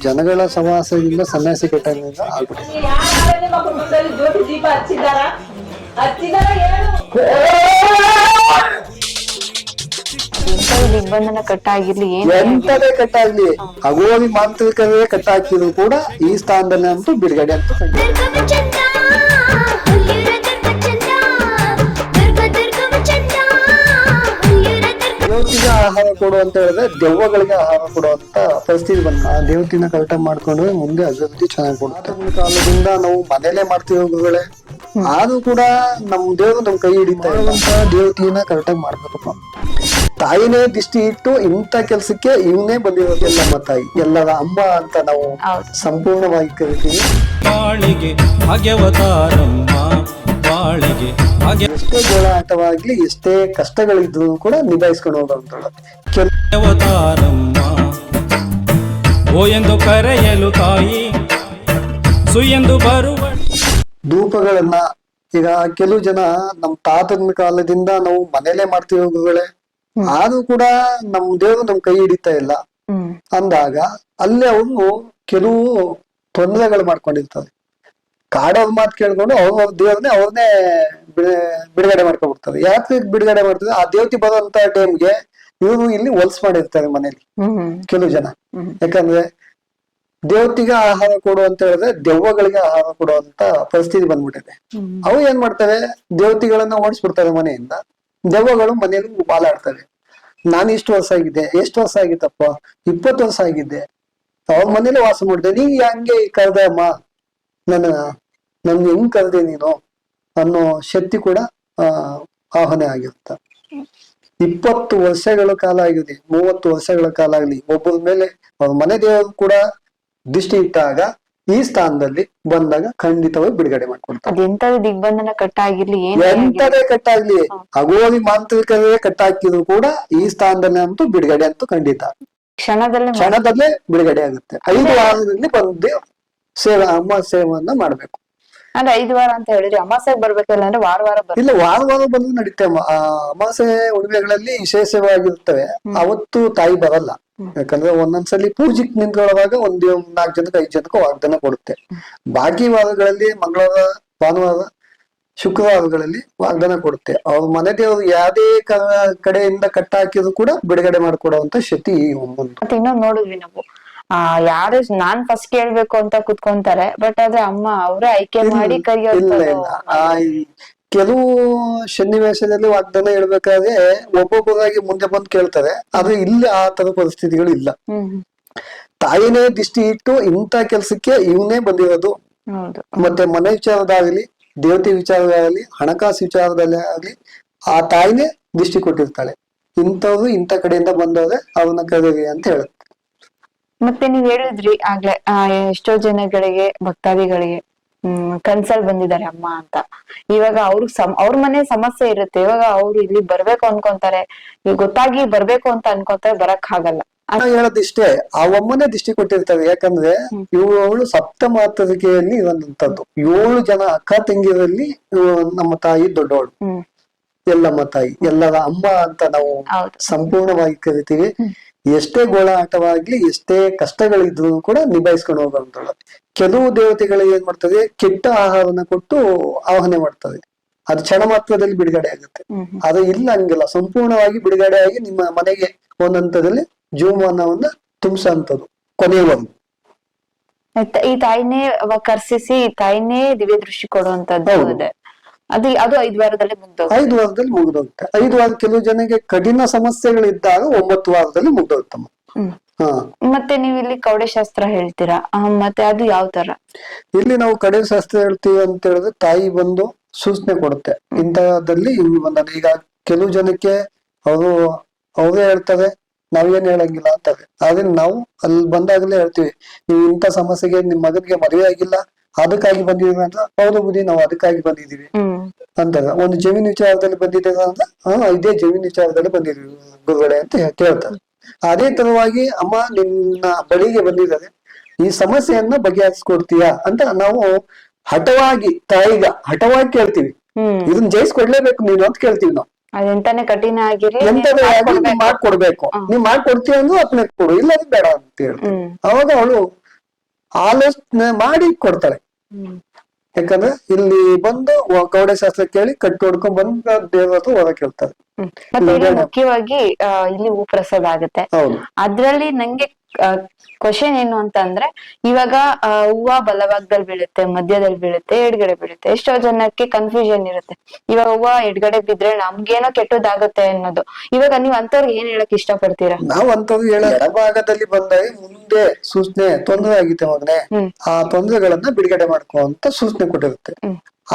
ಜನಗಳ ಸಮಾಸದಿಂದ ಸನ್ಯಾಸಿ ದಿಗ್ಬಂಧನ ಕಟ್ಟಾಗಿರ್ಲಿ ಏನ್ ಎಂತದೇ ಕಟ್ಟಾಗ್ಲಿ. ಅಗೋವಿ ಮಾಂತ್ರಿಕವೇ ಕಟ್ಟಾಕಿದ್ರು ಕೂಡ ಈ ಸ್ಥಾನದಲ್ಲಿ ಅಂತೂ ಬಿಡುಗಡೆ ಅಂತೂ ದೇವತಿಗೆ ಆಹಾರ ಕೊಡು ಅಂತ ಹೇಳಿದ್ರೆ ದೆವ್ವಗಳಿಗೆ ಆಹಾರ ಕೊಡುವಂತ ಪರಿಸ್ಥಿತಿ ಬಂದ ಆ ದೇವತಿನ ಕರೆಕ್ಟ್ ಮಾಡ್ಕೊಂಡ್ರೆ ಮುಂದೆ ಅಭಿವೃದ್ಧಿ ಚೆನ್ನಾಗಿ ಕೊಡುತ್ತೆ. ಕಾಲದಿಂದ ನಾವು ಮನೇಲೆ ಮಾಡ್ತೀವಿ ಹೋಗುಗಳೇ. ಆದ್ರೂ ಕೂಡ ನಮ್ ದೇವರು ನಮ್ ಕೈ ಹಿಡಿತಾ ಇರುವಂತ ದೇವತಿನ ಕರೆಕ್ಟಾಗಿ ಮಾಡ್ಬೇಕಪ್ಪ ತಾಯಿನೇ ದಿಷ್ಟಿ ಇಟ್ಟು ಇಂಥ ಕೆಲ್ಸಕ್ಕೆ ಇವನೇ ಬಂದಿರೋದು ನಮ್ಮ ತಾಯಿ. ಎಲ್ಲರ ಅಮ್ಮ ಅಂತ ನಾವು. ಸಂಪೂರ್ಣವಾಗಿ ಕರಿತೀವಿ. ಬಾಳಿಗೆ ಹಾಗೆ ಎಷ್ಟೇ ಎಷ್ಟೇ ಗೋಳಾಟವಾಗ್ಲಿ ಎಷ್ಟೇ ಕಷ್ಟಗಳಿದ್ರು ಕೂಡ ನಿಭಾಯಿಸ್ಕೊಂಡು ಹೋಗುವಂತಾರಮ್ಮ ಕೆಲ ಅವತಾರಮ್ಮ. ಓ ಎಂದು ಕರೆಯಲು ತಾಯಿ ಸು ಎಂದು ಬರುವ ಧೂಪಗಳನ್ನ ಈಗ ಕೆಲವು ಜನ ನಮ್ ತಾತನ ಕಾಲದಿಂದ ನಾವು ಮನೇಲೆ ಮಾಡ್ತೀವಿ ಹೋಗುಗಳೇ ಆದ್ರೂ ಕೂಡ ನಮ್ ದೇವರು ನಮ್ ಕೈ ಹಿಡಿತಾ ಇಲ್ಲ. ಅಂದಾಗ ಅಲ್ಲಿ ಅವರು ಕೆಲವು ತೊಂದರೆಗಳು ಮಾಡ್ಕೊಂಡಿರ್ತಾರೆ ಕಾಡೋರ್ ಮಾತು ಕೇಳ್ಕೊಂಡು ಅವ್ರ ದೇವ್ರನ್ನೇ ಅವ್ರನ್ನೇ ಬಿಡುಗಡೆ ಮಾಡ್ಕೊಬಿಡ್ತಾರೆ ಯಾಕೆ ಬಿಡುಗಡೆ ಮಾಡ್ತಾರೆ? ಆ ದೇವತಿ ಬರುವಂತ ಟೈಮ್ಗೆ ಇವರು ಇಲ್ಲಿ ಹೊಲ್ಸ್ ಮಾಡಿರ್ತಾರೆ ಮನೇಲಿ. ಕೆಲವು ಜನ. ಯಾಕಂದ್ರೆ ದೇವತೆಗೆ ಆಹಾರ ಕೊಡು ಅಂತ ಹೇಳಿದ್ರೆ ದೆವ್ವಗಳಿಗೆ ಆಹಾರ ಕೊಡುವಂತ ಪರಿಸ್ಥಿತಿ ಬಂದ್ಬಿಟ್ಟಿದೆ. ಅವು ಏನ್ ಮಾಡ್ತಾರೆ? ದೇವತೆಗಳನ್ನ ಓಡಿಸ್ಬಿಡ್ತಾರೆ ಮನೆಯಿಂದ. ದೆವ್ವಗಳು ಮನೆಯಲ್ಲಿ ಬಾಲಾಡ್ತವೆ. ನಾನು ಇಷ್ಟು ವರ್ಷ ಆಗಿದ್ದೆ ಎಷ್ಟು ವರ್ಷ ಆಗಿತ್ತಪ್ಪ? ಇಪ್ಪತ್ತು ವರ್ಷ ಆಗಿದ್ದೆ ಅವ್ರ ಮನೇಲಿ ವಾಸ ಮಾಡಿದೆ ನೀ ಹಂಗೆ ಕರೆದಮ್ಮ? ನನ್ನ ನನ್ಗೆ ಹೆಂಗ್ ಕರೆದೆ ನೀನು ಅನ್ನೋ ಶಕ್ತಿ ಕೂಡ ಆ ಆಹ್ವಾನ ಆಗಿರುತ್ತೆ. ಇಪ್ಪತ್ತು ವರ್ಷಗಳ ಕಾಲ ಆಗಿದೆ. ಮೂವತ್ತು ವರ್ಷಗಳ ಕಾಲ ಆಗಲಿ. ಒಬ್ಬರ ಮೇಲೆ ಅವ್ರ ಮನೆ ದೇವರು ಕೂಡ ದೃಷ್ಟಿ ಇಟ್ಟಾಗ ಈ ಸ್ಥಾನದಲ್ಲಿ ಬಂದಾಗ ಖಂಡಿತವಾಗಿ ಬಿಡುಗಡೆ ಮಾಡ್ಕೊಡ್ತಾರೆ. ಎಂತದೇ ದಿಗ್ಬಂಧನ ಕಟ್ಟಾಗಿರ್ಲಿ ಎಂತದೇ ಕಟ್ಟಾಗ್ಲಿ. ಅಗೋಲಿ ಮಾಂತ್ರಿಕವೇ ಕಟ್ಟಾಕಿದ್ರು ಕೂಡ ಈ ಸ್ಥಾನದಲ್ಲಿ ಅಂತೂ ಬಿಡುಗಡೆ ಅಂತೂ ಖಂಡಿತ. ಕ್ಷಣದಲ್ಲೇ ಕ್ಷಣದಲ್ಲೇ ಬಿಡುಗಡೆ ಆಗುತ್ತೆ. ಐದು ವಾರದಲ್ಲಿ ಬಂದು ಸೇವೆ ಅಮ್ಮ ಸೇವೆಯನ್ನ ಮಾಡ್ಬೇಕು. ಅಂದ್ರೆ ಐದು ವಾರ ಅಂತ ಹೇಳಿದ್ರೆ. ಅಮಾಸೆಗೆ ಬರ್ಬೇಕಲ್ಲ ಅಂದ್ರೆ ವಾರ ವಾರ ಇಲ್ಲ ವಾರ ವಾರ ಬಂದು ನಡೀತೆ ಅಮಾಸೆ ಉಡುಗೆಗಳಲ್ಲಿ ವಿಶೇಷವಾಗಿರ್ತವೆ. ಅವತ್ತು ತಾಯಿ ಬರಲ್ಲ. ಯಾಕಂದ್ರೆ ಒಂದೊಂದ್ಸಲಿ ಪೂಜೆಗೆ ನಿಂತ್ಕೊಳ್ಳುವಾಗ ಒಂದ್ ನಾಲ್ಕು ಜನಕ್ಕೆ ಐದು ಜನಕ್ಕೆ ವಾಗ್ದಾನ ಕೊಡುತ್ತೆ. ಬಾಕಿ ವಾರಗಳಲ್ಲಿ ಮಂಗಳವಾರ ಭಾನುವಾರ ಶುಕ್ರವಾರಗಳಲ್ಲಿ ವಾಗ್ದಾನ ಕೊಡುತ್ತೆ. ಅವ್ರ ಮನೆ ದೇವರು ಯಾವ್ದೇ ಕಡೆಯಿಂದ ಕಟ್ಟಾಕಿದ್ರು ಕೂಡ ಬಿಡುಗಡೆ ಮಾಡ್ಕೊಡುವಂತ ಶಕ್ತಿ ಒಂದೊಂದು. ಇನ್ನೊಂದು ನೋಡಿದ್ವಿ ನಾವು. ಆ ಯಾರು ನಾನ್ ಫಸ್ಟ್ ಕೇಳ್ಬೇಕು ಅಂತ ಕುತ್ಕೊಂತಾರೆ ಬಟ್ ಆದ್ರೆ ಅಮ್ಮ ಅವರೇ ಆಯ್ಕೆ ಮಾಡಿ ಕರಿಯೋದು ಇಲ್ಲ ಆ ಕೆಲವು ಸನ್ನಿವೇಶದಲ್ಲಿ ವಾಗ್ದಾನ ಹೇಳ್ಬೇಕಾದ್ರೆ ಒಬ್ಬೊಬ್ಬರಾಗಿ ಮುಂದೆ ಬಂದು ಕೇಳ್ತಾರೆ ಆದ್ರೆ ಇಲ್ಲಿ ಆ ತರ ಪರಿಸ್ಥಿತಿಗಳು ಇಲ್ಲ. ತಾಯಿನೇ ದೃಷ್ಟಿ ಇಟ್ಟು ಇಂಥ ಕೆಲ್ಸಕ್ಕೆ ಇವನೇ ಬಂದಿರೋದು. ಮತ್ತೆ ಮನೆ ವಿಚಾರದಾಗಲಿ ದೇವತೆ ವಿಚಾರದಾಗಲಿ ಹಣಕಾಸು ವಿಚಾರದಲ್ಲಿ ಆಗ್ಲಿ ಆ ತಾಯಿನೇ ದೃಷ್ಟಿ ಕೊಟ್ಟಿರ್ತಾಳೆ. ಇಂಥವ್ರು ಇಂಥ ಕಡೆಯಿಂದ ಬಂದವ್ರೆ ಅವನ್ನ ಕರೀರಿ ಅಂತ ಹೇಳುತ್ತೆ. ಮತ್ತೆ ನೀವ್ ಹೇಳಿದ್ರಿ ಆಗ್ಲೇ ಆ, ಎಷ್ಟೋ ಜನಗಳಿಗೆ ಭಕ್ತಾದಿಗಳಿಗೆ ಹ್ಮ್ ಕನ್ಸಲ್ ಬಂದಿದ್ದಾರೆ ಅಮ್ಮ ಅಂತ. ಇವಾಗ ಅವ್ರಿಗೆ ಸಮ್ ಅವ್ರ ಮನೆ ಸಮಸ್ಯೆ ಇರುತ್ತೆ. ಇವಾಗ ಅವ್ರು ಇಲ್ಲಿ ಬರ್ಬೇಕು ಅನ್ಕೊಂತಾರೆ. ಈಗ ಗೊತ್ತಾಗಿ ಬರ್ಬೇಕು ಅಂತ ಅನ್ಕೊಂತಾರೆ ಬರಕ್ ಆಗಲ್ಲ. ನಾನು ಹೇಳೋದಿಷ್ಟೇ ಆ ಒಮ್ಮನೆ ದೃಷ್ಟಿ ಕೊಟ್ಟಿರ್ತಾರೆ. ಯಾಕಂದ್ರೆ ಇವಳು ಸಪ್ತಮಾತೃಕೆಯಲ್ಲಿ ಇರುವಂತದ್ದು. ಏಳು ಜನ ಅಕ್ಕ ತಂಗಿರಲ್ಲಿ ನಮ್ಮ ತಾಯಿ ದೊಡ್ಡವಳು. ಎಲ್ಲಮ್ಮ ತಾಯಿ ಎಲ್ಲರ ಅಮ್ಮ ಅಂತ ನಾವು ಸಂಪೂರ್ಣವಾಗಿ ಕರಿತೀವಿ. ಎಷ್ಟೇ ಗೋಳಾಟವಾಗ್ಲಿ ಎಷ್ಟೇ ಕಷ್ಟಗಳಿದ್ರು ಕೂಡ ನಿಭಾಯಿಸ್ಕೊಂಡು ಹೋಗುವಂತಳು ಕೆಲವು ದೇವತೆಗಳು ಏನ್ ಮಾಡ್ತದೆ ಕೆಟ್ಟ ಆಹಾರವನ್ನ ಕೊಟ್ಟು ಆಹ್ವಾನ ಮಾಡ್ತದೆ ಅದು ಕ್ಷಣ ಮಾತ್ರದಲ್ಲಿ ಬಿಡುಗಡೆ ಆಗುತ್ತೆ. ಅದು ಇಲ್ಲ ಹಂಗಿಲ್ಲ ಸಂಪೂರ್ಣವಾಗಿ ಬಿಡುಗಡೆ ಆಗಿ ನಿಮ್ಮ ಮನೆಗೆ ಒಂದ್ ಹಂತದಲ್ಲಿ ಜೀವಮಾನವನ್ನ ತುಂಬಿಸಂತದ್ದು ಕೊನೆಯ ಒಂದು. ಈ ತಾಯಿನೇ ಕರ್ಸಿಸಿ ಈ ತಾಯಿನೇ ದಿವ್ಯ ದೃಷ್ಟಿ ಕೊಡುವಂತದ್ದು ಅದು ಅದು ಐದು ವಾರದಲ್ಲಿ ಮುಗ್ದೋಗುತ್ತೆ. ಐದು ವಾರದಲ್ಲಿ ಮುಗ್ದೋಗುತ್ತೆ. ಐದು ವಾರ ಕೆಲವು ಜನಕ್ಕೆ ಕಠಿಣ ಸಮಸ್ಯೆಗಳಿದ್ದಾಗ ಒಂಬತ್ತು ವಾರದಲ್ಲಿ ಮುಗ್ದೋಗ್ತಮ್ಮ ಮತ್ತೆ. ನೀವು ಇಲ್ಲಿ ಕೌಡೆ ಶಾಸ್ತ್ರ ಹೇಳ್ತೀರಾ? ಮತ್ತೆ ಅದು ಯಾವ ತರ ಇಲ್ಲಿ ನಾವು ಕಡೆ ಶಾಸ್ತ್ರ ಹೇಳ್ತೀವಿ ಅಂತ ಹೇಳಿದ್ರೆ ತಾಯಿ ಬಂದು ಸೂಚನೆ ಕೊಡುತ್ತೆ. ಇಂತಹದಲ್ಲಿ ಇವು ಬಂದಾನೆ ಈಗ ಕೆಲವು ಜನಕ್ಕೆ ಅವರು ಅವರೇ ಹೇಳ್ತಾರೆ ನಾವೇನ್ ಹೇಳಂಗಿಲ್ಲ ಅಂತಾರೆ. ಆದ್ರೆ ನಾವು ಅಲ್ಲಿ ಬಂದಾಗಲೇ ಹೇಳ್ತೀವಿ ನೀವು ಇಂಥ ಸಮಸ್ಯೆಗೆ ನಿಮ್ ಮಗನಿಗೆ ಮದುವೆ ಆಗಿಲ್ಲ ಅದಕ್ಕಾಗಿ ಬಂದಿದ್ದೀವಿ ಅಂತ ಹೌದು ಬುದ್ಧಿ ನಾವು ಅದಕ್ಕಾಗಿ ಬಂದಿದೀವಿ ಅಂದಾಗ ಒಂದು ಜಮೀನ್ ವಿಚಾರದಲ್ಲಿ ಬಂದಿದ್ದೀರಾ ಅಂತ ಹಾ ಇದೇ ಜಮೀನ್ ವಿಚಾರದಲ್ಲಿ ಬಂದಿದೀವಿ ಗುರುಗಳೇ ಅಂತ ಹೇಳ್ತಾರೆ ಕೇಳ್ತಾರೆ. ಅದೇ ತರವಾಗಿ ಅಮ್ಮ ನಿನ್ನ ಬಳಿಗೆ ಬಂದಿದ್ದಾರೆ ಈ ಸಮಸ್ಯೆಯನ್ನ ಬಗೆಹರಿಸ್ಕೊಡ್ತೀಯಾ ಅಂತ ನಾವು ಹಠವಾಗಿ ತಾಯಿಗ ಹಠವಾಗಿ ಕೇಳ್ತೀವಿ. ಇದನ್ನ ಜಯಿಸ್ಕೊಡ್ಲೇಬೇಕು ನೀನು ಅಂತ ಕೇಳ್ತೀವಿ ನಾವು. ಅದೆಂತಾನೆ ಕಠಿಣ ಆಗಿರಿ ಎಂತದೇ ಮಾಡ್ಕೊಡ್ಬೇಕು. ನೀವ್ ಮಾಡ್ಕೊಡ್ತೀಯ ಅಂದ್ರೆ ಅದನ್ನ ಕೊಡು ಇಲ್ಲ ಬೇಡ ಅಂತ ಹೇಳ್ತೀವಿ. ಅವಾಗ ಅವಳು ಆಲೋಚನೆ ಮಾಡಿ ಕೊಡ್ತಾಳೆ ಯಾಕಂದ್ರೆ ಇಲ್ಲಿ ಬಂದು ಗೌಡ ಕವಡೆ ಶಾಸ್ತ್ರ ಕೇಳಿ ಕಟ್ಟಿ ಹೊಡ್ಕೊಂಡ್ ಬಂದ ದೇವ್ರ ಹತ್ರ ಮತ್ತೆ ಮುಖ್ಯವಾಗಿ ಇಲ್ಲಿ ಹೂ ಪ್ರಸಾದ ಆಗುತ್ತೆ. ಅದ್ರಲ್ಲಿ ನಂಗೆ ಕ್ವಶನ್ ಏನು ಅಂತ ಅಂದ್ರೆ ಇವಾಗ ಹೂವ ಬಲಭಾಗದಲ್ಲಿ ಬೀಳುತ್ತೆ ಮಧ್ಯದಲ್ಲಿ ಬೀಳುತ್ತೆ ಎಡ್ಗಡೆ ಬೀಳುತ್ತೆ ಎಷ್ಟೋ ಜನಕ್ಕೆ ಕನ್ಫ್ಯೂಷನ್ ಇರುತ್ತೆ. ಇವಾಗ ಹೂವ ಎಡ್ಗಡೆ ಬಿದ್ರೆ ನಮ್ಗೇನೋ ಕೆಟ್ಟದಾಗುತ್ತೆ ಅನ್ನೋದು. ಇವಾಗ ನೀವ್ ಅಂತವ್ರಿಗೆ ಏನ್ ಹೇಳಕ್ ಇಷ್ಟ ಪಡ್ತೀರಾ ನಾವ್ ಅಂತದ್ದು ಹೇಳ ಎಡಭಾಗದಲ್ಲಿ ಬಂದಾಗ ಮುಂದೆ ಸೂಚನೆ ತೊಂದರೆ ಆಗಿತ್ತೆ ಮಗನೆ. ಆ ತೊಂದರೆಗಳನ್ನ ಬಿಡುಗಡೆ ಮಾಡ್ಕೋ ಅಂತ ಸೂಚನೆ ಕೊಟ್ಟಿರುತ್ತೆ.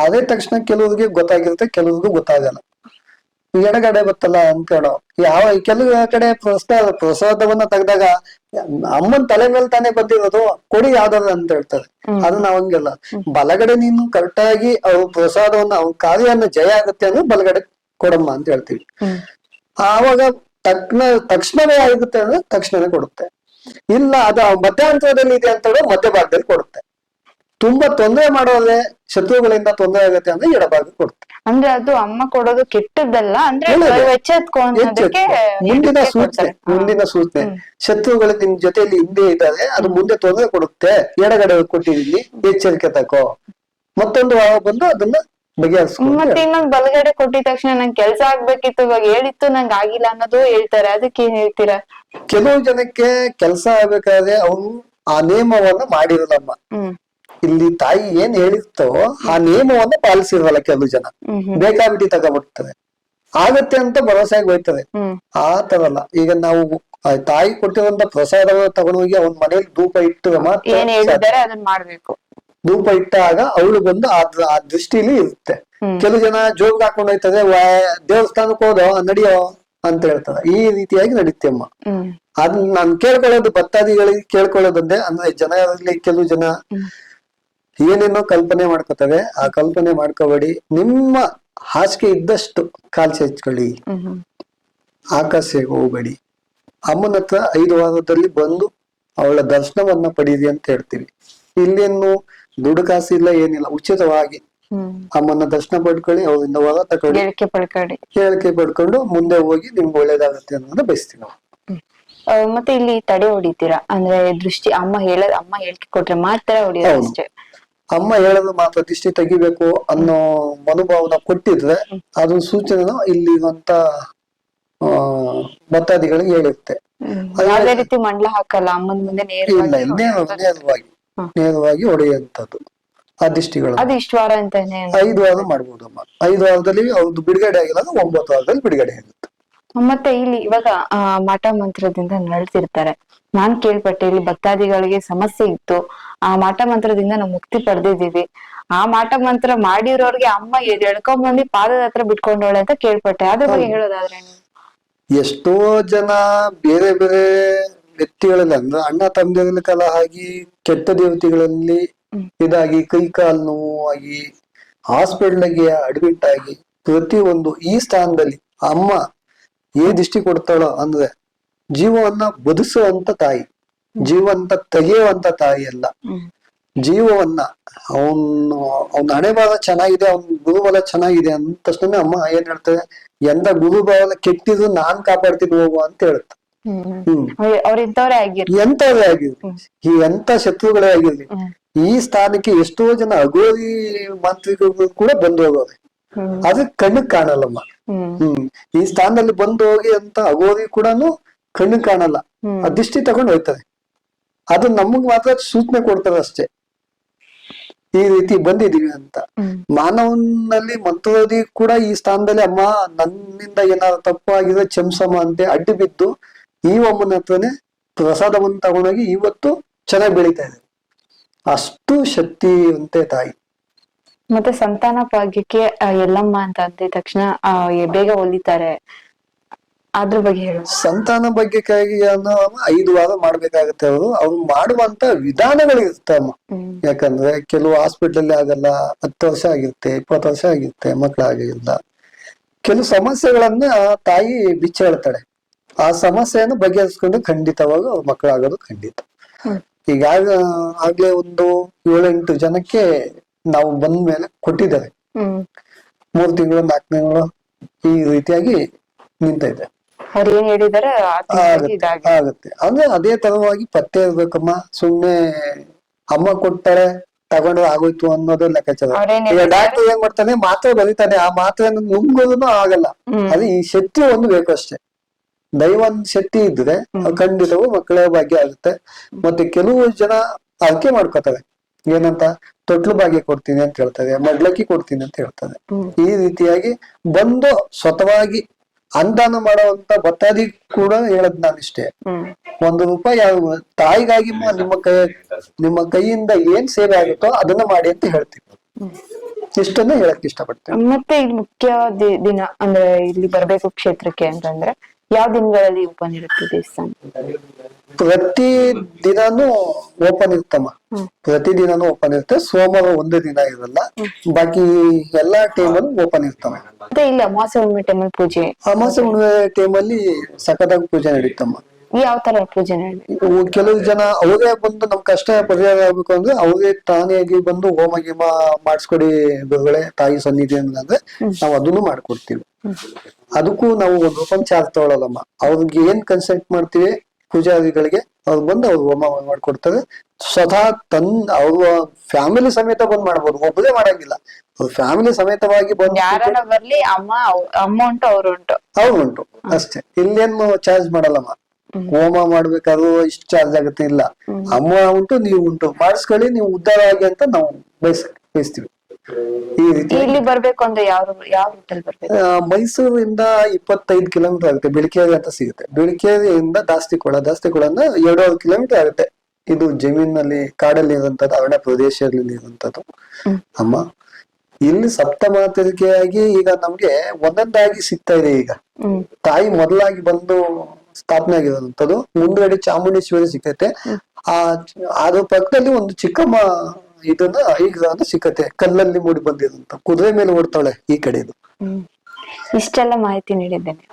ಅದೇ ತಕ್ಷಣ ಕೆಲವ್ರಿಗೆ ಗೊತ್ತಾಗಿರುತ್ತೆ ಕೆಲವ್ರಿಗೂ ಗೊತ್ತಾಗಲ್ಲ. ಎಡಗಡೆ ಬತ್ತಲ್ಲ ಅಂತ ಹೇಳೋ ಯಾವ ಕೆಲವು ಕಡೆ ಪ್ರೋತ್ಸಾಹ ಪ್ರಸಾದವನ್ನ ತೆಗ್ದಾಗ ಅಮ್ಮನ್ ತಲೆ ಮೇಲೆ ತಾನೇ ಬಂದಿರೋದು ಕೊಡಿ ಯಾವ್ದಾದ್ರು ಅಂತ ಹೇಳ್ತಾರೆ. ಅದು ನಾವ್ ಹಂಗಿಲ್ಲ. ಬಲಗಡೆ ನೀನು ಕರೆಕ್ಟ್ ಆಗಿ ಅವ್ರ ಪ್ರಸಾದವನ್ನ ಅವ್ರ ಕಾರ್ಯನ ಜಯ ಆಗುತ್ತೆ ಅಂದ್ರೆ ಬಲಗಡೆ ಕೊಡಮ್ಮ ಅಂತ ಹೇಳ್ತೀವಿ. ಆವಾಗ ತಕ್ಷಣ ತಕ್ಷಣವೇ ಆಗುತ್ತೆ ಅಂದ್ರೆ ತಕ್ಷಣವೇ ಕೊಡುತ್ತೆ. ಇಲ್ಲ ಅದು ಮಧ್ಯಾಂತರದಲ್ಲಿ ಇದೆ ಅಂತ ಹೇಳೋ ಮಧ್ಯ ಭಾಗದಲ್ಲಿ ಕೊಡುತ್ತೆ. ತುಂಬಾ ತೊಂದರೆ ಮಾಡೋದೇ ಶತ್ರುಗಳಿಂದ ತೊಂದರೆ ಆಗುತ್ತೆ ಅಂದ್ರೆ ಎಡಭಾಗ ಕೊಡುತ್ತೆ ಅಂದ್ರೆ ಅದು ಅಮ್ಮ ಕೊಡೋದು ಕೆಟ್ಟದ್ದಲ್ಲ ಅಂದ್ರೆ ಮುಂದಿನ ಸೂಚನೆ ಮುಂದಿನ ಸೂಚನೆ. ಶತ್ರುಗಳು ನಿಮ್ ಜೊತೆಯಲ್ಲಿ ಹಿಂದೆ ಇದ್ದಾರೆ ಅದು ಮುಂದೆ ತೊಂದರೆ ಕೊಡುತ್ತೆ. ಎಡಗಡೆ ಕೊಟ್ಟಿದ್ದೀನಿ ಎಚ್ಚರಿಕೆ ತಕೋ. ಮತ್ತೊಂದು ವಾರ ಬಂದು ಅದನ್ನ ಮತ್ತೆ ಇನ್ನೊಂದ್ ಬಲಗಡೆ ಕೊಟ್ಟಿದ ತಕ್ಷಣ ನಂಗೆ ಕೆಲ್ಸ ಆಗ್ಬೇಕಿತ್ತು ಇವಾಗ ಹೇಳಿತ್ತು ನಂಗೆ ಆಗಿಲ್ಲ ಅನ್ನೋದು ಹೇಳ್ತಾರೆ. ಅದಕ್ಕೆ ಏನ್ ಹೇಳ್ತೀರಾ? ಕೆಲವು ಜನಕ್ಕೆ ಕೆಲಸ ಆಗ್ಬೇಕಾದ್ರೆ ಅವನು ಆ ನಿಯಮವನ್ನ ಮಾಡಿರೋದಮ್ಮ. ಇಲ್ಲಿ ತಾಯಿ ಏನ್ ಹೇಳಿರ್ತೋ ಆ ನಿಯಮವನ್ನ ಪಾಲಿಸಿರಲ್ಲ ಕೆಲವು ಜನ. ಬೇಕಾಬಿಟ್ಟಿ ತಗೋಬಿಡ್ತದೆ. ಆಗತ್ತೆ ಅಂತ ಭರವಸೆಯಾಗಿ ಹೋಯ್ತದೆ. ಆ ತರ ಅಲ್ಲ. ಈಗ ನಾವು ತಾಯಿ ಕೊಟ್ಟಿರುವಂತ ಪ್ರಸಾದವನ್ನ ತಗೊಂಡೋಗಿ ಅವನ ಮನೇಲಿ ಧೂಪ ಇಟ್ಟು ಮಾಡ್ಬೇಕು. ಧೂಪ ಇಟ್ಟಾಗ ಅವಳು ಬಂದು ಆ ದೃಷ್ಟಿಲಿ ಇರುತ್ತೆ. ಕೆಲವು ಜನ ಜೋಗ್ ಹಾಕೊಂಡು ಹೋಯ್ತದೆ ದೇವಸ್ಥಾನಕ್ಕೆ ಹೋದೋ ನಡಿಯೋ ಅಂತ ಹೇಳ್ತಾರೆ. ಈ ರೀತಿಯಾಗಿ ನಡೀತೆ ಅಮ್ಮ. ಅದನ್ನ ನಾನು ಕೇಳ್ಕೊಳ್ಳೋದು ಭಕ್ತಾದಿಗಳಿಗೆ ಕೇಳ್ಕೊಳ್ಳೋದಂದ್ರೆ ಅಂದ್ರೆ ಜನರಲ್ಲಿ ಕೆಲವು ಜನ ಏನೇನೋ ಕಲ್ಪನೆ ಮಾಡ್ಕೋತವೆ ಆ ಕಲ್ಪನೆ ಮಾಡ್ಕೋಬೇಡಿ. ನಿಮ್ಮ ಹಾಸಿಗೆ ಇದ್ದಷ್ಟು ಕಾಲ್ ಹಚ್ಕೊಳ್ಳಿ ಆಕಾಶ ಹೋಗ್ಬೇಡಿ. ಅಮ್ಮನ ಹತ್ರ ಐದು ವಾರದಲ್ಲಿ ಬಂದು ಅವಳ ದರ್ಶನವನ್ನ ಪಡೀರಿ ಅಂತ ಹೇಳ್ತೀವಿ. ಇಲ್ಲೇನು ದುಡ್ಡು ಕಾಸು ಇಲ್ಲ ಏನಿಲ್ಲ ಉಚಿತವಾಗಿ ಅಮ್ಮನ ದರ್ಶನ ಪಡ್ಕೊಳ್ಳಿ ಅವರಿಂದ ವರ ತಗೊಳ್ಳಿ ಹೇಳಿಕೆ ಪಡ್ಕೊಂಡು ಮುಂದೆ ಹೋಗಿ ನಿಮ್ಗೆ ಒಳ್ಳೇದಾಗತ್ತೆ ಅನ್ನೋದನ್ನ ಬಯಸ್ತೀವಿ ನಾವು. ಮತ್ತೆ ಇಲ್ಲಿ ತಡೆ ಹೊಡಿತೀರಾ? ಅಂದ್ರೆ ದೃಷ್ಟಿ ಅಮ್ಮ ಹೇಳ ಅಮ್ಮ ಹೇಳಿಕೆ ಕೊಟ್ರೆ ಮಾತ್ರ ಹೊಡಿಯೋದು. ಅಷ್ಟೇ. ಅಮ್ಮ ಹೇಳೋದು ಮಾತ್ರ ದೃಷ್ಟಿ ತೆಗಿಬೇಕು ಅನ್ನೋ ಮನೋಭಾವನ ಕೊಟ್ಟಿದ್ರೆ ಅದು ಸೂಚನೆ ಇಲ್ಲಿರುವಂತ ಭಕ್ತಾದಿಗಳಿಗೆ ಹೇಳಿರುತ್ತೆ. ಯಾವುದೇ ರೀತಿ ಮಂಡ್ಲ ಹಾಕಲ್ಲ ಅಮ್ಮನ ಮುಂದೆ ಇಲ್ಲ ನೇರವಾಗಿ ನೇರವಾಗಿ ಹೊಡೆಯುವಂತದ್ದು ಆ ದೃಷ್ಟಿಗಳು ಅದು ಇಷ್ಟು ವಾರ ಮಾಡಬಹುದು ಐದು ವಾರ ಮಾಡ್ಬೋದಮ್ಮ ಐದು ವಾರದಲ್ಲಿ ಅವ್ರದ್ದು ಬಿಡುಗಡೆ ಆಗಿಲ್ಲ ಅಂದ್ರೆ ಒಂಬತ್ತು ವಾರದಲ್ಲಿ ಬಿಡುಗಡೆ ಆಗುತ್ತೆ. ಮತ್ತೆ ಇಲ್ಲಿ ಇವಾಗ ಆ, ಮಾಟ ಮಂತ್ರದಿಂದ ನಡ್ತಿರ್ತಾರೆ. ನಾನ್ ಕೇಳ್ಪಟ್ಟೆ ಇಲ್ಲಿ ಭಕ್ತಾದಿಗಳಿಗೆ ಸಮಸ್ಯೆ ಇತ್ತು. ಆ ಮಾಟ ಮಂತ್ರದಿಂದ ನಾವು ಮುಕ್ತಿ ಪಡೆದಿದ್ದೀವಿ. ಆ ಮಾಟ ಮಂತ್ರ ಮಾಡಿರೋರ್ಗೆ ಅಮ್ಮ ಎಳ್ಕೊಂಡ್ ಬಂದು ಪಾದದ ಹತ್ರ ಬಿಟ್ಕೊಂಡವಳೆ ಅಂತ ಕೇಳ್ಪಟ್ಟೆ. ಅದ್ರ ಬಗ್ಗೆ ಹೇಳೋದಾದ್ರೆ ಎಷ್ಟೋ ಜನ ಬೇರೆ ಬೇರೆ ವ್ಯಕ್ತಿಗಳಲ್ಲಿ ಅಂದ್ರೆ ಅಣ್ಣ ತಮ್ಮದಿರಲ್ಲಿ ಕಲಹ ಆಗಿ ಕೆಟ್ಟ ದೇವತೆಗಳಲ್ಲಿ ಇದಾಗಿ ಕೈ ಕಾಲು ನೋವು ಆಗಿ ಹಾಸ್ಪಿಟಲ್ಗೆ ಅಡ್ಮಿಟ್ ಆಗಿ ಪ್ರತಿಯೊಂದು ಈ ಸ್ಥಾನದಲ್ಲಿ ಅಮ್ಮ ಏ ದೃಷ್ಟಿ ಕೊಡ್ತಾಳೋ ಅಂದ್ರೆ ಜೀವವನ್ನ ಬದುಸುವಂತ ತಾಯಿ ಜೀವಂತ ತೆಗೆಯುವಂತ ತಾಯಿ ಅಲ್ಲ. ಜೀವವನ್ನ ಅವನು ಅವನ ಹಣೆ ಚೆನ್ನಾಗಿದೆ ಅವನ ಗುರುಬಲ ಚೆನ್ನಾಗಿದೆ ಅಂತ ತಕ್ಷಣ ಅಮ್ಮ ಏನ್ ಹೇಳ್ತಾರೆ ಎಂದ ಗುರುಬಲ ಕೆಟ್ಟಿದ್ರು ನಾನ್ ಕಾಪಾಡ್ತೀನಿ ಹೋಗು ಅಂತ ಹೇಳುತ್ತೆ ಹ್ಮ್. ಇಂಥವ್ರೇ ಆಗಿರ್ಲಿ. ಈ ಎಂತ ಶತ್ರುಗಳೇ ಆಗಿರ್ಲಿ. ಈ ಸ್ಥಾನಕ್ಕೆ ಎಷ್ಟೋ ಜನ ಅಗೋರಿ ಮಾಂತ್ರಿಕರು ಕೂಡ ಬಂದು ಹೋಗೋದೆ ಅದಕ್ಕೆ ಅದು ಕಣ್ಣಿಗೆ ಕಾಣಲ್ಲಮ್ಮ. ಈ ಸ್ಥಾನದಲ್ಲಿ ಬಂದು ಹೋಗಿ ಅಂತ ಆಗೋದಿ ಕೂಡ ಕಣ್ಣು ಕಾಣಲ್ಲ. ಅದಿಷ್ಟಿ ಆ ದೃಷ್ಟಿ ತಗೊಂಡು ಹೋಯ್ತದೆ ಅದು ನಮಗ್ ಮಾತ್ರ ಸೂಚನೆ ಕೊಡ್ತದೆ ಅಷ್ಟೇ. ಈ ರೀತಿ ಬಂದಿದೀವಿ ಅಂತ. ಮಾನವನಲ್ಲಿ ಮಂತ್ರದಿ ಕೂಡ ಈ ಸ್ಥಾನದಲ್ಲಿ ಅಮ್ಮ ನನ್ನಿಂದ ಏನಾದ್ರು ಆಗಿದ್ರೆ ಕ್ಷಮಿಸಮ್ಮ ಅಂತ ಅಡ್ಡಿ ಬಿದ್ದು ಈ ಅಮ್ಮನ ಹತ್ರನೇ ಪ್ರಸಾದವನ್ನು ತಗೊಂಡೋಗಿ ಇವತ್ತು ಚೆನ್ನಾಗಿ ಬೆಳೀತಾ ಇದೆ ಅಷ್ಟು ಶಕ್ತಿ ಅಂತೆ ತಾಯಿ. ಮತ್ತೆ ಸಂತಾನ ಭಾಗ್ಯಕ್ಕೆ ಎಲ್ಲಮ್ಮ ಅಂತ ಅಂದ ತಕ್ಷಣ ಆ, ಬೇಗ ಒಲಿತಾರೆ. ಅದ್ರ ಬಗ್ಗೆ ಹೇಳೋದು ಸಂತಾನ ಭಾಗ್ಯಕ್ಕಾಗಿ ಅನ್ನೋ ಐದು ವಾರ ಮಾಡ್ಬೇಕಾಗತ್ತೆ ಅವರು. ಅವ್ರು ಮಾಡುವಂತ ವಿಧಾನಗಳು ಇರುತ್ತೆ ಅಮ್ಮ ಹ್ಮ್. ಯಾಕಂದ್ರೆ ಕೆಲವು ಹಾಸ್ಪಿಟಲ್ ಆಗಲ್ಲ ಹತ್ತು ವರ್ಷ ಆಗಿರುತ್ತೆ ಇಪ್ಪತ್ತು ವರ್ಷ ಆಗಿರುತ್ತೆ ಮಕ್ಕಳಾಗಿಲ್ಲ ಕೆಲವು ಸಮಸ್ಯೆಗಳನ್ನ ತಾಯಿ ಬಿಚ್ಚ ಹೇಳ್ತಾಳೆ. ಆ ಸಮಸ್ಯೆಯನ್ನು ಬಗೆಹರಿಸ್ಕೊಂಡು ಖಂಡಿತವಾಗ ಅವ್ರ ಮಕ್ಕಳಾಗೋದು ಖಂಡಿತ. ಈಗ ಈಗಾಗ ಆಗ್ಲೇ ಒಂದು ಏಳೆಂಟು ಜನಕ್ಕೆ ನಾವು ಬಂದ ಮೇಲೆ ಕೊಟ್ಟಿದ್ದಾರೆ. ಮೂರ್ ತಿಂಗಳು ನಾಲ್ಕು ತಿಂಗಳು ಈ ರೀತಿಯಾಗಿ ನಿಂತೈತೆ ಆಗುತ್ತೆ ಅಂದ್ರೆ ಅದೇ ತರವಾಗಿ ಪತ್ತೆ ಇರ್ಬೇಕಮ್ಮ. ಸುಮ್ಮನೆ ಅಮ್ಮ ಕೊಟ್ಟರೆ ತಗೊಂಡು ಆಗೋಯ್ತು ಅನ್ನೋದು ಲೆಕ್ಕಾಚಾರ. ಈಗ ಡಾಕ್ಟರ್ ಏನ್ ಮಾಡ್ತಾನೆ? ಮಾತ್ರೆ ಬರೀತಾನೆ. ಆ ಮಾತ್ರೆ ನುಂಗೋದನ್ನು ಆಗಲ್ಲ. ಅದು ಈ ಶಕ್ತಿ ಒಂದು ಬೇಕು ಅಷ್ಟೇ. ದೈವನ್ ಶಕ್ತಿ ಇದ್ರೆ ಖಂಡಿತವೂ ಖಂಡಿತವು ಮಕ್ಕಳ ಭಾಗ್ಯ ಆಗುತ್ತೆ. ಮತ್ತೆ ಕೆಲವು ಜನ ಅರ್ಕೆ ಮಾಡ್ಕೋತಾರೆ. ಏನಂತ? ತೊಟ್ಲು ಬಾಗಿ ಕೊಡ್ತೀನಿ ಅಂತ ಹೇಳ್ತದೆ ಮಡ್ಲಕ್ಕಿ ಕೊಡ್ತೀನಿ ಅಂತ ಹೇಳ್ತದೆ. ಈ ರೀತಿಯಾಗಿ ಬಂದು ಸ್ವತವಾಗಿ ಅನುದಾನ ಮಾಡುವಂತ ಭತ್ತಾದಿ ಕೂಡ ಹೇಳದ್ ನಾನಿಷ್ಟೇ. ಒಂದು ರೂಪಾಯಿ ಯಾವ ತಾಯಿಗಾಗಿ ನಿಮ್ಮ ಕೈ ನಿಮ್ಮ ಕೈಯಿಂದ ಏನ್ ಸೇವೆ ಆಗುತ್ತೋ ಅದನ್ನ ಮಾಡಿ ಅಂತ ಹೇಳ್ತೀನಿ. ಇಷ್ಟನ್ನ ಹೇಳಕ್ ಇಷ್ಟಪಡ್ತೇನೆ. ಮತ್ತೆ ಮುಖ್ಯ ದಿನ ಅಂದ್ರೆ ಇಲ್ಲಿ ಬರ್ಬೇಕು ಕ್ಷೇತ್ರಕ್ಕೆ ಅಂತಂದ್ರೆ ಯಾವ ದಿನಗಳಲ್ಲಿ ಓಪನ್ ಇರುತ್ತೆ ದೇವಸ್ಥಾನ? ಪ್ರತಿ ದಿನಾನು ಓಪನ್ ಇರ್ತಮ್ಮ ಪ್ರತಿ ದಿನಾನು ಓಪನ್ ಇರುತ್ತೆ. ಸೋಮವಾರ ಒಂದೇ ದಿನ ಇರಲ್ಲ. ಬಾಕಿ ಎಲ್ಲಾ ಟೈಮ್ ಅಲ್ಲಿ ಓಪನ್ ಇರ್ತವೆ. ಮತ್ತೆ ಇಲ್ಲಿ ಅಮಾವಾಸ್ಯೆ ಹುಣ್ಣಿಮೆ ಟೈಮಲ್ಲಿ ಪೂಜೆ? ಅಮಾಸೆ ಹುಣ್ಣಿಮೆ ಟೈಮಲ್ಲಿ ಸಖತ್ತಾಗಿ ಪೂಜೆ ನಡೀತಮ್ಮ. ಯಾವ ತರ ಪೂಜೆ ಕೆಲವು ಜನ ಅವರೇ ಬಂದು ನಮ್ ಕಷ್ಟ ಪರಿಹಾರ ಆಗ್ಬೇಕು ಅಂದ್ರೆ ಅವರೇ ತಾನಿಯಾಗಿ ಬಂದು ಹೋಮ ಗೀಮ ಮಾಡಿಸ್ಕೊಡಿ ಗುರುಗಳೇ ತಾಯಿ ಸನ್ನಿಧಿ ಅಂದ್ರೆ ನಾವು ಅದನ್ನು ಮಾಡ್ಕೊಡ್ತೀವಿ. ಅದಕ್ಕೂ ನಾವು ಒಂದು ರೂಪಾಯಿ ಚಾರ್ಜ್ ತಗೊಳ್ಳಲ್ಲಮ್ಮ ಅವ್ರಿಗೆ ಏನ್ ಕನ್ಸಲ್ಟ್ ಮಾಡ್ತೀವಿ ಪೂಜಾರಿಗಳಿಗೆ ಅವ್ರು ಬಂದು ಅವ್ರು ಹೋಮ ಮಾಡ್ಕೊಡ್ತಾರೆ. ಸ್ವತಃ ತನ್ ಅವ್ರ ಫ್ಯಾಮಿಲಿ ಸಮೇತ ಬಂದ್ ಮಾಡ್ಬೋದು ಒಬ್ಬರೇ ಮಾಡಂಗಿಲ್ಲ. ಅವ್ರ ಫ್ಯಾಮಿಲಿ ಸಮೇತವಾಗಿ ಬಂದು ಯಾರನ್ನ ಬರ್ಲಿ ಅಮ್ಮ ಅಮೌಂಟ್ ಅಮ್ಮ ಉಂಟು ಅವ್ರು ಉಂಟು. ಅವ್ರು ಉಂಟು ಅಷ್ಟೇ. ಇಲ್ಲೇನು ಚಾರ್ಜ್ ಮಾಡಲ್ಲಮ್ಮ. ಹೋಮ. ಮಾಡ್ಬೇಕಾದ್ರು ಇಷ್ಟು ಚಾರ್ಜ್ ಆಗುತ್ತೆ ಇಲ್ಲ. ಅಮ್ಮ ಉಂಟು ನೀವು ಉಂಟು. ಮಾಡಿಸ್ಕೊಳ್ಳಿ ನೀವು ಉದ್ದಾರ ಆಗಿ ಅಂತ ನಾವು ಬಯಸ್ ಬಯಸ್ತೀವಿ. ಈ ರೀತಿ. ಇಲ್ಲಿ ಬರ್ಬೇಕು ಅಂದ್ರೆ ಯಾವ ಯಾವ ರೂಟಲ್ಲಿ ಬರ್ಬೇಕು? ಆ, ಮೈಸೂರಿಂದ ಇಪ್ಪತ್ತೈದು ಕಿಲೋಮೀಟರ್ ಆಗುತ್ತೆ. ಬಿಳಿಕೇರಿ ಅಂತ ಸಿಗುತ್ತೆ. ಬಿಳಿಕೇರಿಯಿಂದ ದಾಸ್ತಿಕೊಳ. ದಾಸ್ತಿಕೊಳಂದ ಎರಡೂವರೆ ಕಿಲೋಮೀಟರ್ ಆಗುತ್ತೆ. ಇದು ಜಮೀನಲ್ಲಿ ಕಾಡಲ್ಲಿ ಇರುವಂತದ್ದು ಅರಣ್ಯ ಪ್ರದೇಶದಲ್ಲಿ ಇರುವಂತದ್ದು ಅಮ್ಮ ಇಲ್ಲಿ ಸಪ್ತಮಾತೃಕೆಯಾಗಿ ಈಗ ನಮ್ಗೆ ಒಂದೊಂದಾಗಿ ಸಿಗ್ತಾ ಇದೆ ಈಗ. ಹ್ಮ್. ತಾಯಿ ಮೊದಲಾಗಿ ಬಂದು ಸ್ಥಾಪನೆ ಆಗಿರುವಂತದ್ದು ಮುಂದುಗಡೆ ಚಾಮುಂಡೇಶ್ವರಿ ಸಿಕ್ಕೈತೆ ಆ ಅದ್ರ ಪಕ್ಕದಲ್ಲಿ ಒಂದು ಚಿಕ್ಕಮ್ಮ ಇದನ್ನ ಈಗ ಸಿಕ್ಕತ್ತೆ. ಕಲ್ಲಲ್ಲಿ ಮೂಡಿ ಬಂದಿರೋಂತ ಕುದುರೆ ಮೇಲೆ ಓಡ್ತಾಳೆ ಈ ಕಡೆದು. ಇಷ್ಟೆಲ್ಲ ಮಾಹಿತಿ ನೀಡಿದ್ದೇನೆ.